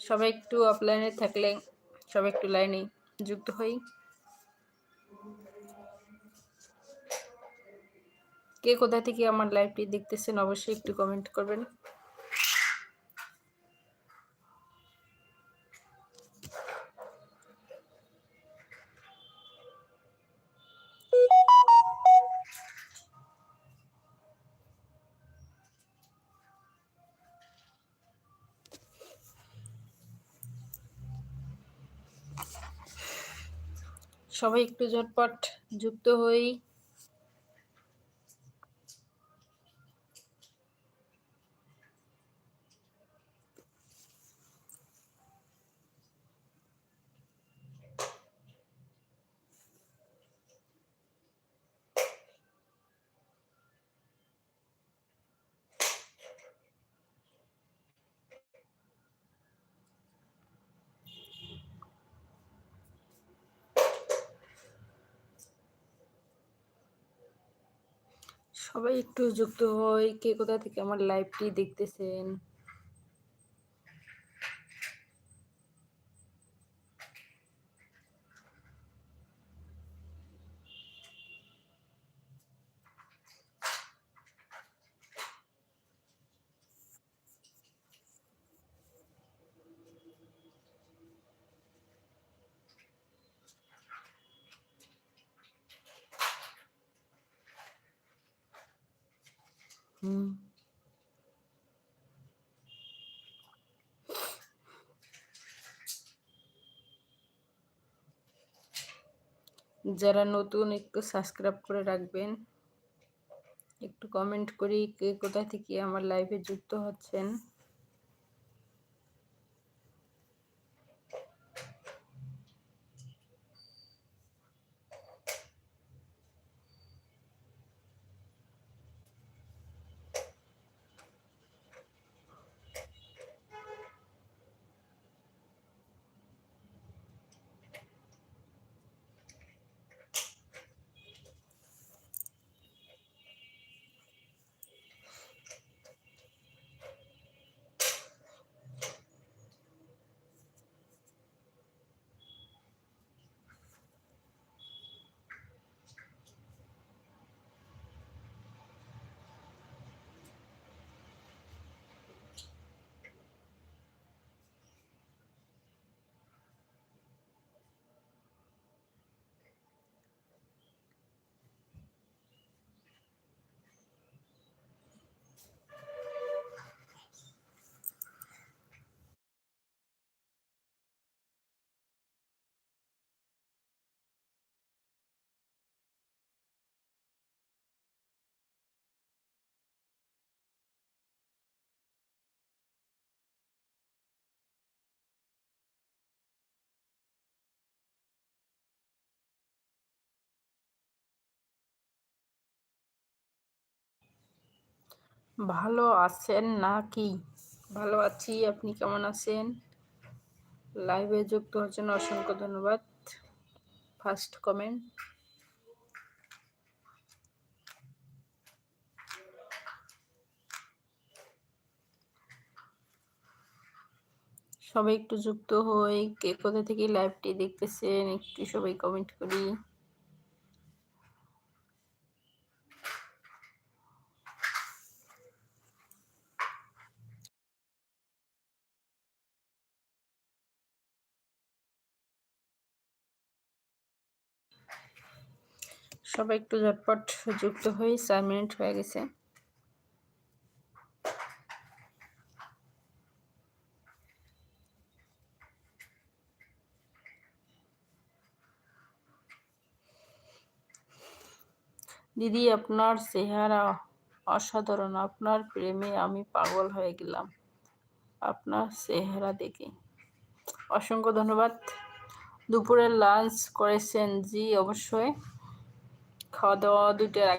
সবাই একটু অফলাইনে থাকলে সবাই একটু লাইনে যুক্ত হই। কে কোথা থেকে আমার লাইভটি দেখতেছেন অবশ্যই একটু কমেন্ট করবেন। সবাই একটু ঝটপট যুক্ত হই। সবাই একটু যুক্ত হই কে কোথা থেকে আমার লাইভটি দেখতেছেন। যারা নতুন একটু সাবস্ক্রাইব করে রাখবেন, একটু কমেন্ট করি কে কোথা থেকে আমার লাইভে যুক্ত হচ্ছেন। ভালো আছেন না কি ভালো আছি, আপনি কেমন আছেন? লাইভে যুক্ত হচ্ছেন অসংখ্য ধন্যবাদ। ফার্স্ট কমেন্ট সবাই একটু যুক্ত হই, কে কোথা থেকে লাইভটি দেখতেছেন, একটু সবাই কমেন্ট করি। সবাই একটু ঝটপট যুক্ত হয়ে চার মিনিট হয়ে গেছে। দিদি, আপনার চেহারা অসাধারণ, আপনার প্রেমে আমি পাগল হয়ে গেলাম। আপনার চেহারা দেখে। অসংখ্য ধন্যবাদ। দুপুরের লাঞ্চ করেছেন জি, অবশ্যই। খাওয়া দাওয়া দুইটার